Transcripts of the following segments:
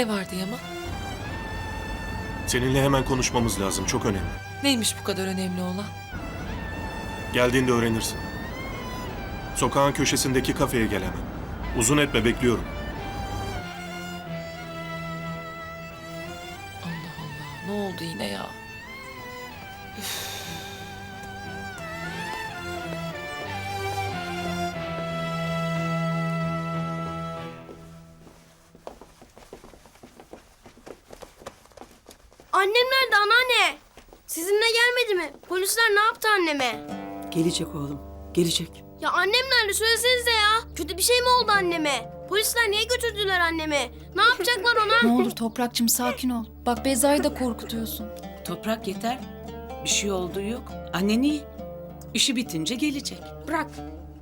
Ne vardı Yaman? Seninle hemen konuşmamız lazım. Çok önemli. Neymiş bu kadar önemli olan? Geldiğinde öğrenirsin. Sokağın köşesindeki kafeye gel hemen. Uzun etme bekliyorum. Allah Allah ne oldu yine ya? Annem Sizinle gelmedi mi? Polisler ne yaptı anneme? Gelecek oğlum, gelecek. Ya annem nerede söylesenize ya. Kötü bir şey mi oldu anneme? Polisler niye götürdüler annemi? Ne yapacaklar ona? Ne olur Toprak'cığım sakin ol. Bak Beyza'yı da korkutuyorsun. Toprak yeter. Bir şey olduğu yok. Annen iyi. İşi bitince gelecek. Bırak.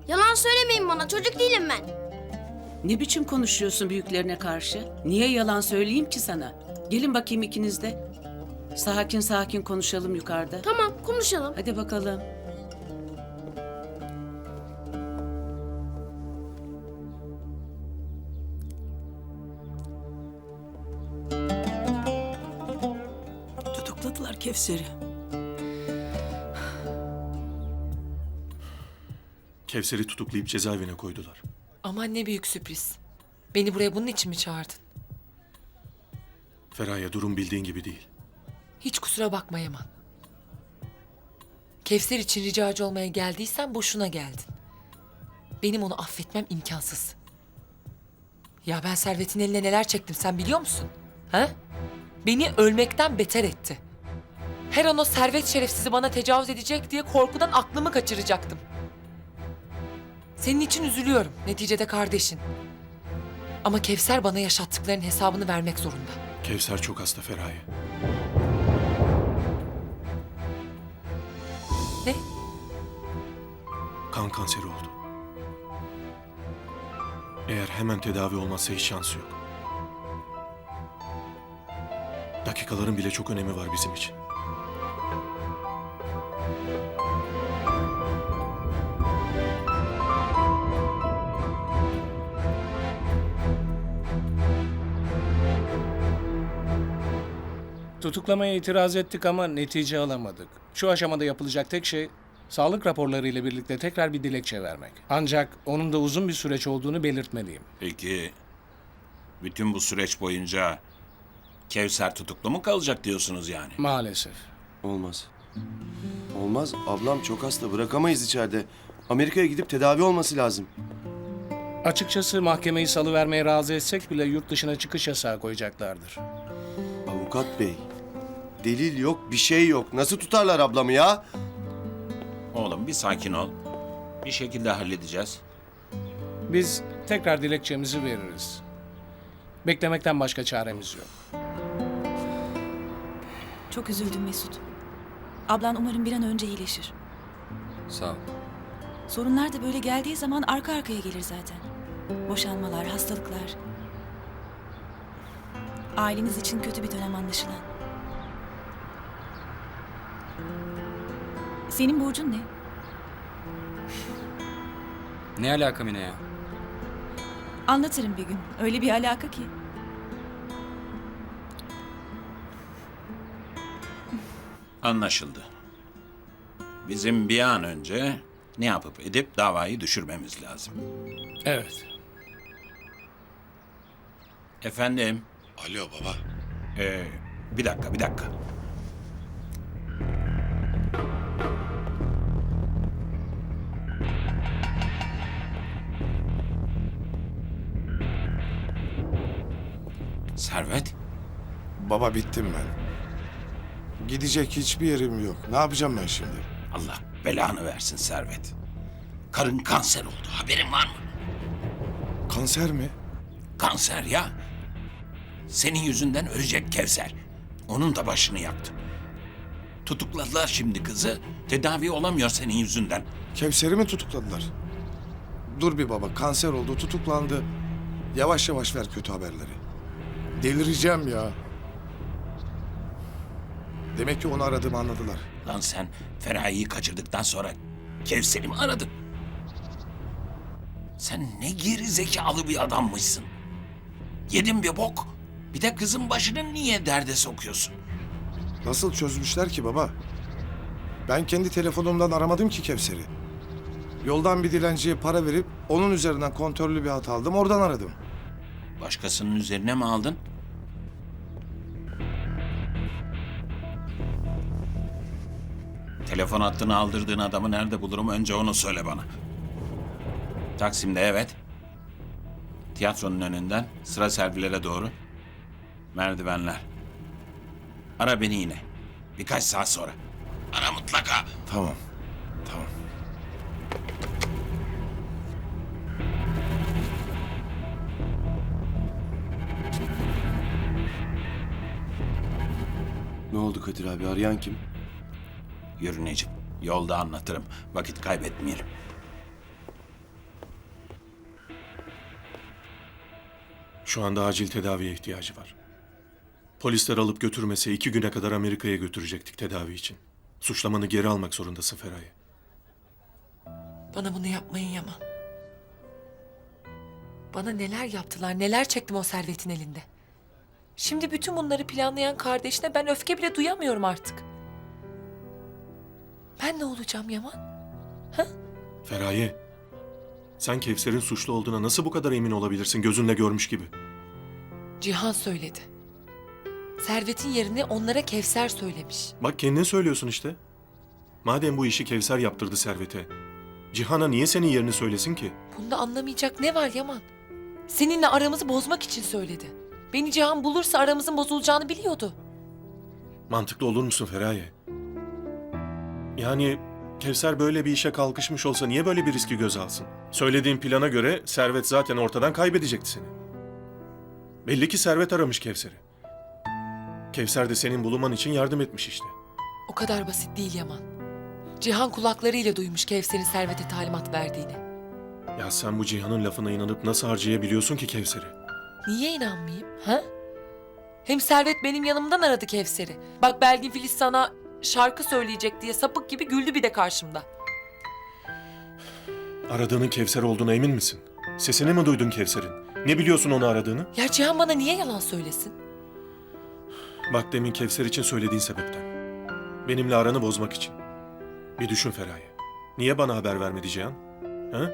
Yalan söylemeyin bana çocuk değilim ben. Ne biçim konuşuyorsun büyüklerine karşı? Niye yalan söyleyeyim ki sana? Gelin bakayım ikiniz de. Sakin sakin konuşalım yukarıda. Tamam konuşalım. Hadi bakalım. Tutukladılar Kevser'i. Kevser'i tutuklayıp cezaevine koydular. Aman ne büyük sürpriz. Beni buraya bunun için mi çağırdın? Feraye durum bildiğin gibi değil. Hiç kusura bakma Yaman. Kevser için ricacı olmaya geldiysen boşuna geldin. Benim onu affetmem imkansız. Ya ben Servet'in eline neler çektim sen biliyor musun? Ha? Beni ölmekten beter etti. Her an o servet şerefsizi bana tecavüz edecek diye korkudan aklımı kaçıracaktım. Senin için üzülüyorum. Neticede kardeşin. Ama Kevser bana yaşattıklarının hesabını vermek zorunda. Kevser çok hasta Feraye. Kan kanseri oldu. Eğer hemen tedavi olmazsa hiç şansı yok. Dakikaların bile çok önemi var bizim için. Tutuklamaya itiraz ettik ama netice alamadık. Şu aşamada yapılacak tek şey sağlık raporları ile birlikte tekrar bir dilekçe vermek. Ancak onun da uzun bir süreç olduğunu belirtmeliyim. Peki bütün bu süreç boyunca Kevser tutuklu mu kalacak diyorsunuz yani? Maalesef. Olmaz. Olmaz. Ablam çok hasta. Bırakamayız içeride. Amerika'ya gidip tedavi olması lazım. Açıkçası mahkemeyi salıvermeye razı etsek bile yurt dışına çıkış yasağı koyacaklardır. Avukat bey. Delil yok, bir şey yok. Nasıl tutarlar ablamı ya? Oğlum bir sakin ol. Bir şekilde halledeceğiz. Biz tekrar dilekçemizi veririz. Beklemekten başka çaremiz yok. Çok üzüldüm Mesut. Ablan umarım bir an önce iyileşir. Sağ ol. Sorunlar da böyle geldiği zaman arka arkaya gelir zaten. Boşanmalar, hastalıklar. Aileniz için kötü bir dönem anlaşılan. Senin borcun ne? Ne alaka Mine ya? Anlatırım bir gün. Öyle bir alaka ki. Anlaşıldı. Bizim bir an önce ne yapıp edip davayı düşürmemiz lazım. Evet. Efendim, Alo baba. ee, bir dakika, bir dakika. Servet, Baba bittim ben. Gidecek hiçbir yerim yok. Ne yapacağım ben şimdi? Allah belanı versin Servet. Karın kanser oldu, haberin var mı? Kanser mi? Kanser ya. Senin yüzünden ölecek Kevser. Onun da başını yaktı. Tutukladılar şimdi kızı. Tedavi olamıyor senin yüzünden. Kevser'i mi tutukladılar? Dur bir baba. Kanser oldu, tutuklandı. Yavaş yavaş ver kötü haberleri. Delireceğim ya. Demek ki onu aradığımı anladılar. Lan sen Feraye'yi kaçırdıktan sonra Kevser'i mi aradın? Sen ne geri zekalı bir adammışsın. Yedin bir bok. Bir de kızın başını niye derde sokuyorsun? Nasıl çözmüşler ki baba? Ben kendi telefonumdan aramadım ki Kevser'i. Yoldan bir dilenciye para verip onun üzerinden kontrollü bir hat aldım oradan aradım. Başkasının üzerine mi aldın? Telefon hattını aldırdığın adamı nerede bulurum önce onu söyle bana. Taksim'de evet. Tiyatronun önünden sıra servilere doğru. Merdivenler. Ara beni yine. Birkaç saat sonra. Ara mutlaka. Tamam. Tamam. Ne oldu Kadir abi arayan kim? Yürü Necip. Yolda anlatırım. Vakit kaybetmeyelim. Şu anda acil tedaviye ihtiyacı var. Polisler alıp götürmese iki güne kadar Amerika'ya götürecektik tedavi için. Suçlamanı geri almak zorundasın Feraye. Bana bunu yapmayın Yaman. Bana neler yaptılar, neler çektim o servetin elinde. Şimdi bütün bunları planlayan kardeşine ben öfke bile duyamıyorum artık. Ben ne olacağım Yaman? Feraye, sen Kevser'in suçlu olduğuna nasıl bu kadar emin olabilirsin gözünle görmüş gibi? Cihan söyledi. Servetin yerini onlara Kevser söylemiş. Bak kendin söylüyorsun işte. Madem bu işi Kevser yaptırdı Servet'e, Cihan'a niye senin yerini söylesin ki? Bunda anlamayacak ne var Yaman? Seninle aramızı bozmak için söyledi. Beni Cihan bulursa aramızın bozulacağını biliyordu. Mantıklı olur musun Feraye? Yani Kevser böyle bir işe kalkışmış olsa niye böyle bir riski göze alsın? Söylediğin plana göre Servet zaten ortadan kaybedecekti seni. Belli ki Servet aramış Kevser'i. Kevser de senin bulunman için yardım etmiş işte. O kadar basit değil Yaman. Cihan kulaklarıyla duymuş Kevser'in Servet'e talimat verdiğini. Ya sen bu Cihan'ın lafına inanıp nasıl harcayabiliyorsun ki Kevser'i? Niye inanmayayım? Ha? Hem Servet benim yanımdan aradı Kevser'i. Bak Belgin Filiz sana şarkı söyleyecek diye sapık gibi güldü bir de karşımda. Aradığının Kevser olduğuna emin misin? Sesini mi duydun Kevser'in? Ne biliyorsun onu aradığını? Ya Cihan bana niye yalan söylesin? Bak demin Kevser için söylediğin sebepten. Benimle aranı bozmak için. Bir düşün Feraye. Niye bana haber vermedi Cihan? Ha?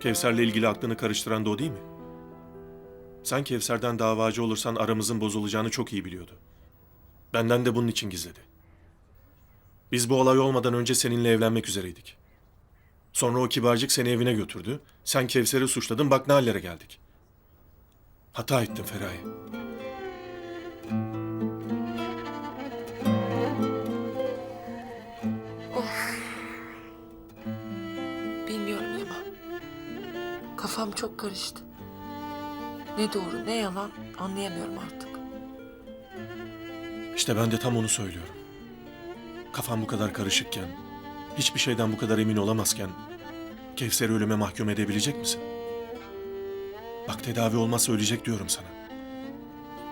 Kevser'le ilgili aklını karıştıran da o değil mi? Sen Kevser'den davacı olursan aramızın bozulacağını çok iyi biliyordu. Benden de bunun için gizledi. Biz bu olay olmadan önce seninle evlenmek üzereydik. Sonra o kibarcık seni evine götürdü. Sen Kevser'i suçladın bak ne hallere geldik. Hata ettin Feraye. Bilmiyorum Yaman. Kafam çok karıştı. Ne doğru ne yalan anlayamıyorum artık. İşte ben de tam onu söylüyorum. Kafam bu kadar karışıkken, hiçbir şeyden bu kadar emin olamazken Kevser'i ölüme mahkum edebilecek misin? Bak tedavi olmazsa ölecek diyorum sana.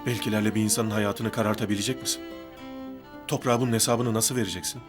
Belkilerle bir insanın hayatını karartabilecek misin? Toprağa bunun hesabını nasıl vereceksin?